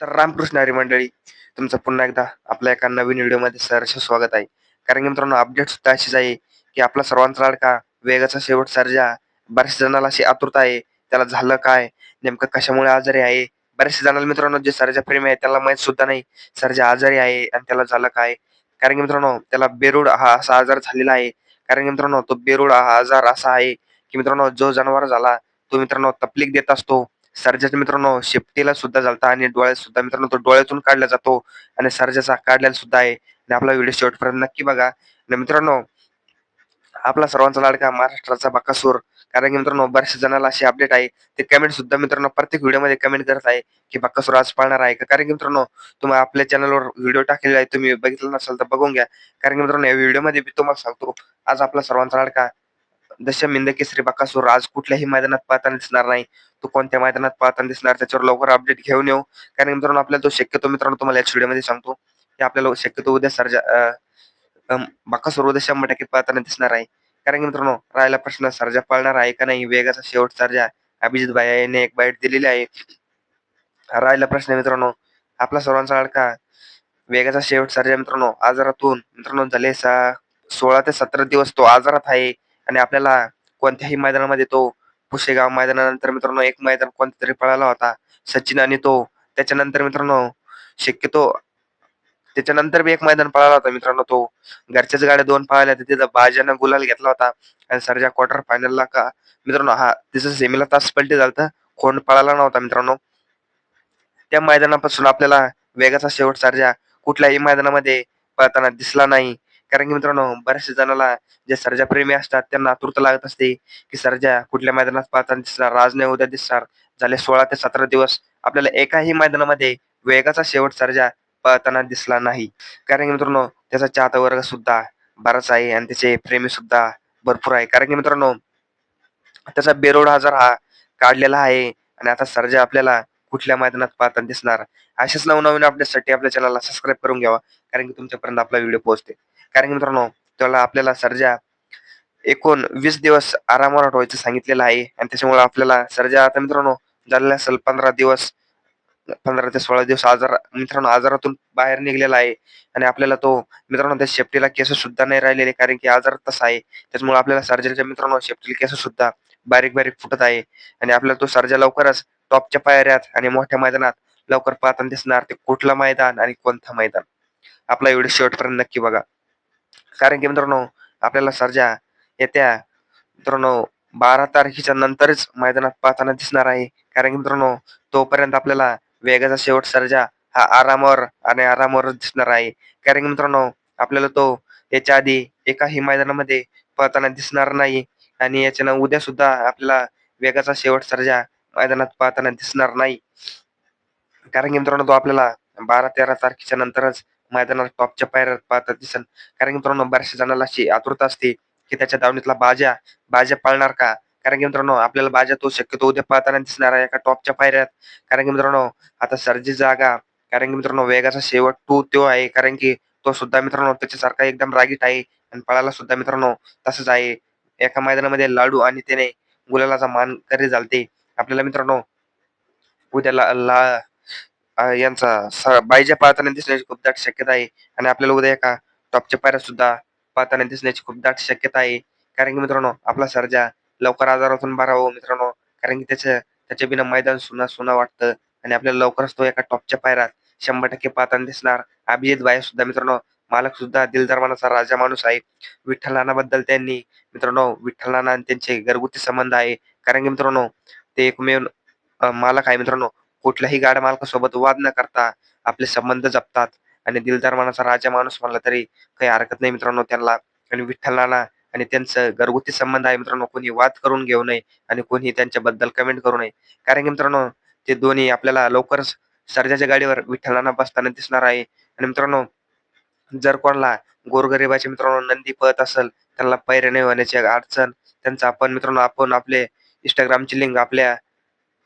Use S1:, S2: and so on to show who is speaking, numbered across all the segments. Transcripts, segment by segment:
S1: तर रामकृष्ण हरी मंडळी तुमचं पुन्हा एकदा आपल्या एका नवीन व्हिडिओमध्ये सहर्ष स्वागत आहे. कारण की मित्रांनो अपडेट सुद्धा अशीच आहे की आपला सर्वांचा लाडका वेगाचा शेवट सर्जा बऱ्याच जणाला अशी आतुरता आहे. त्याला झालं काय? नेमकं कशामुळे आजारी आहे? बऱ्याचशे जणाला मित्रांनो जे सर्जा प्रेमी आहे त्याला माहीत सुद्धा नाही सर्जा आजारी आहे आणि त्याला झालं काय? कारण की मित्रांनो त्याला बेरूड हा असा आजार झालेला आहे. कारण की मित्रांनो तो बेरूड हा आजार असा आहे की मित्रांनो जो जनावर झाला तो मित्रांनो तपलीक देत असतो. सर्जाच्या मित्रांनो शेपटीला सुद्धा चालतं आणि डोळ्यात सुद्धा मित्रांनो तो डोळ्यातून काढला जातो आणि सर्जाचा काढलेला सुद्धा आहे. आणि आपला व्हिडिओ शेवटपर्यंत नक्की बघा. आणि मित्रांनो आपला सर्वांचा लाडका महाराष्ट्राचा बकासूर. कारण की मित्रांनो बऱ्याचशा जणाला अशी अपडेट आहे. ते कमेंट सुद्धा मित्रांनो प्रत्येक व्हिडिओमध्ये कमेंट करत आहे की बकासूर आज पाळणार आहे का? कारण की मित्रांनो तुम्ही आपल्या चॅनलवर व्हिडिओ टाकलेला आहे. तुम्ही बघितलं नसेल तर बघून घ्या. कारण की मित्रांनो या व्हिडिओमध्ये मी तुम्हाला सांगतो आज आपला सर्वांचा लाडका दशमिंद केसरी बकासूर आज कुठल्याही मैदानात पाहताना दिसणार नाही. तो कोणत्या मैदानात पाहताना दिसणार त्याच्यावर लवकर अपडेट घेऊन येऊ. कारण मित्रांनो आपल्याला तो शक्यतो मित्रांनो तुम्हाला या व्हिडिओमध्ये सांगतो की आपल्याला शक्यतो उद्या सर्जा बकासूर उद्या शंभर टक्के पाहताना दिसणार आहे. कारण की मित्रांनो राहिला प्रश्न सर्जा पाळणार आहे का नाही? वेगाचा शेवट सर्जा अभिजित भाई याने एक बाईट दिलेली आहे. राहिला प्रश्न मित्रांनो आपला सर्वांचा अडका. वेगाचा शेवट सर्जा मित्रांनो आजारातून मित्रांनो झाले सा सोळा ते सतरा दिवस तो आजारात आहे. आणि आपल्याला कोणत्याही मैदानामध्ये तो पुसेगाव मैदानानंतर मित्रांनो एक मैदान कोणता तरी पळाला होता सचिन आणि तो त्याच्यानंतर मित्रांनो शक्यतो त्याच्यानंतर बी एक मैदान पळाला होता मित्रांनो तो. घरच्याच गाड्या दोन पळाल्या होत्या तिथं बाजानं गुलाल घेतला होता आणि सरजा क्वार्टर फायनलला का मित्रांनो हा तिचं सेमीला तास पलटी झालता कोण पळाला नव्हता मित्रांनो. त्या मैदानापासून आपल्याला वेगाचा शेवट सरजा कुठल्याही मैदानामध्ये पळताना दिसला नाही. कारण की मित्रांनो बऱ्याचशा जणाला जे सर्जा प्रेमी असतात त्यांना आतुरता लागत असते की सर्जा कुठल्या मैदानात पाहताना दिसणार आज नाही उद्या दिसणार. झाले सोळा ते सतरा दिवस आपल्याला एकाही मैदानामध्ये वेगाचा शेवट सर्जा पळताना दिसला नाही. कारण की मित्रांनो त्याचा चाहता वर्ग सुद्धा बराच आहे आणि त्याचे प्रेमी सुद्धा भरपूर आहे. कारण की मित्रांनो त्याचा बेरोड आजार हा काढलेला आहे आणि आता सर्जा आपल्याला कुठल्या मैदानात पाहताना दिसणार? अशाच नवनवीन अपडेटसाठी आपल्या चॅनलला सबस्क्राईब करून घ्यावा. कारण की तुमच्यापर्यंत आपला व्हिडिओ पोहोचते. कारण की मित्रांनो त्याला आपल्याला सर्जा एकूण वीस दिवस आरामावर हटवायचं सांगितलेलं आहे. आणि त्याच्यामुळे आपल्याला सर्जा आता मित्रांनो झालेला असेल पंधरा दिवस पंधरा ते सोळा दिवस आजार मित्रांनो आजारातून बाहेर निघलेला आहे. आणि आपल्याला तो मित्रांनो त्या शेपटीला केस सुद्धा नाही राहिलेले कारण की आजार तसा आहे. त्याच्यामुळे आपल्याला सर्जरीच्या मित्रांनो शेपटीला केस सुद्धा बारीक बारीक फुटत आहे. आणि आपल्याला तो सर्जा लवकरच टॉपच्या पायऱ्यात आणि मोठ्या मैदानात लवकर पाहताना दिसणार. ते कुठलं मैदान आणि कोणतं मैदान? आपला व्हिडिओ शेवटपर्यंत नक्की बघा. कारण की मित्रांनो आपल्याला सर्जा येत्या मित्रांनो बारा तारखेच्या नंतरच मैदानात पाहताना दिसणार आहे. कारण की मित्रांनो तोपर्यंत आपल्याला वेगाचा शेवट सर्जा हा आरामावर आणि आरामावर दिसणार आहे. कारण की मित्रांनो आपल्याला तो याच्या आधी एकाही मैदानामध्ये पाहताना दिसणार नाही. आणि याच्यानं उद्या सुद्धा आपल्याला वेगाचा शेवट सर्जा मैदानात पाहताना दिसणार नाही. कारण की मित्रांनो तो आपल्याला बारा तेरा तारखेच्या नंतरच मैदानात टॉपच्या पायऱ्यात पाहता दिसन. कारण की मित्रांनो बऱ्याचशा जणांना अशी आतुरता असते की त्याच्या दावणीतला बाजा बाजा पाळणार का? कारण की मित्रांनो आपल्याला बाजा तो शक्यतो उद्या पाहताना दिसणार आहे एका टॉपच्या पायऱ्यात. कारण की मित्रांनो आता सर्जी जागा कारण की मित्रांनो वेगाचा शेवट टू तो आहे. कारण की तो सुद्धा मित्रांनो त्याच्यासारखा एकदम रागीट आहे आणि पळाला सुद्धा मित्रांनो तसंच आहे. एका मैदानामध्ये लाडू आणि त्याने गुलालाचा मान करी झालते. आपल्याला मित्रांनो उद्या ला, ला यांचा स- पाहताना दिसण्याची खूप दाट शक्यता आहे. आणि आपल्याला उद्या एका टॉपच्या पायऱ्या सुद्धा पाहताना दिसण्याची खूप दाट शक्यता आहे. कारण की मित्रांनो आपला सर्जा लवकर आजारातून बरा हो मित्रांनो. कारण की त्याचं त्याच्या बिना मैदान सुना सुना वाटतं. आणि आपल्याला लवकरच तो एका टॉपच्या पायऱ्यात शंभर टक्के पाहताना दिसणार. अभिजित भाई सुद्धा मित्रांनो मालक सुद्धा दिलदार मानाचा राजा माणूस आहे. विठ्ठल नानाबद्दल त्यांनी मित्रांनो विठ्ठल नाना आणि त्यांचे घरगुती संबंध आहे. कारण की मित्रांनो ते एकमेव अं, मालक आहे मित्रांनो. कुठल्याही गाड मालकासोबत वाद न करता आपले संबंध जपतात. आणि दिलदार मानाचा राजा माणूस म्हणला तरी काही हरकत नाही मित्रांनो त्यांना. आणि विठ्ठल नाना आणि त्यांचं घरगुती संबंध आहे मित्रांनो कोणी वाद करून घेऊ नये आणि कोणी त्यांच्याबद्दल कमेंट करू नये. कारण की मित्रांनो ते दोन्ही आपल्याला लवकरच सर्जाच्या गाडीवर विठ्ठलाना बसताना दिसणार आहे. आणि मित्रांनो जर कोणाला गोरगरिबाचे मित्रांनो नंदी पळत असेल त्यांना पैरे नाही होण्याची अडचण. त्यांचा आपण मित्रांनो आपण आपले इंस्टाग्रामची लिंक आपल्या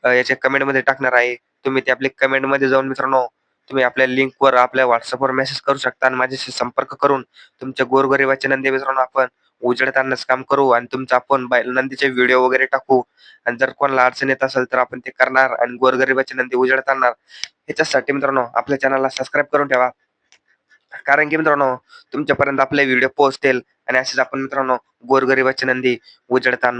S1: अ, याच्या कमेंटमध्ये टाकणार आहे. तुम्ही ते आपल्या कमेंटमध्ये जाऊन मित्रांनो तुम्ही आपल्या लिंक वर आपल्या व्हॉट्सअपवर मेसेज करू शकता आणि माझ्याशी संपर्क करून तुमच्या गोरगरिबाचे नंदी मित्रांनो आपण उजळतानाच काम करू आणि तुमचा आपण बैल नंदीचे व्हिडिओ वगैरे टाकू. आणि जर कोणाला अडचण येत असेल तर आपण ते करणार आणि गोरगरिबाची नंदी उजेडात आणणार ह्याच्यासाठी मित्रांनो आपल्या चॅनलला सबस्क्राईब करून ठेवा. कारण की मित्रांनो तुमच्यापर्यंत आपले व्हिडिओ पोहोचतील आणि असेच आपण मित्रांनो गोरगरिबाची नंदी उजेडात आणू